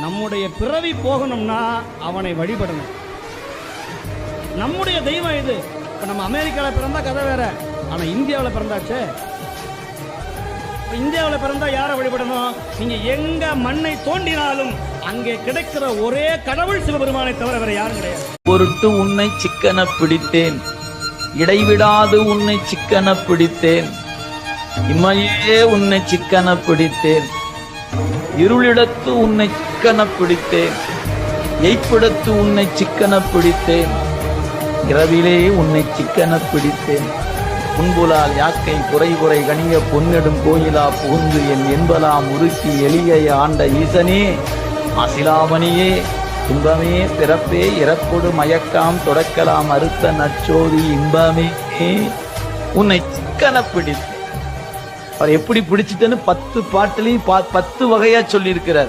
நம்முடைய பிறவி போகணும்னா அவனை வழிபடணும். நம்முடைய தெய்வம் இது. இப்போ நம்ம அமெரிக்காவில் பிறந்தா கதை வேற. ஆனால் இந்தியாவில் பிறந்தாச்சே. இப்ப இந்தியாவில் பிறந்தா யாரை வழிபடணும்? நீங்க எங்க மண்ணை தோண்டினாலும் அங்கே கிடைக்கிற ஒரே கடவுள் சிவபெருமானை தவிர வேற யாரும் கிடையாது. பொருட்டு உன்னை சிக்கன பிடித்தேன். இடைவிடாது உன்னை சிக்கன பிடித்தேன். இமையே உன்னை சிக்கன பிடித்தேன். இருளிடத்து உன்னை சிக்கன பிடித்தேன். எய்ப்பிடத்து உன்னை சிக்கன பிடித்தேன். இரவிலே உன்னை சிக்கன பிடித்தேன். புன்புலால் யாக்கை குறை குறை கனிய பொன்னெடும் கோயிலா புகுந்து என் என்பலாம் உருக்கி எளியை ஆண்ட ஈசனே அசிலாமணியே துன்பமே பிறப்பே இறப்பொடு மயக்காம் தொடக்கலாம் அறுத்த நச்சோதி இன்பமே. உன்னை சிக்கன பிடித்தேன். அவர் எப்படி பிடிச்சிட்டேன்னு பத்து பாட்டுலையும் பா- பத்து வகையா சொல்லியிருக்கிறார்.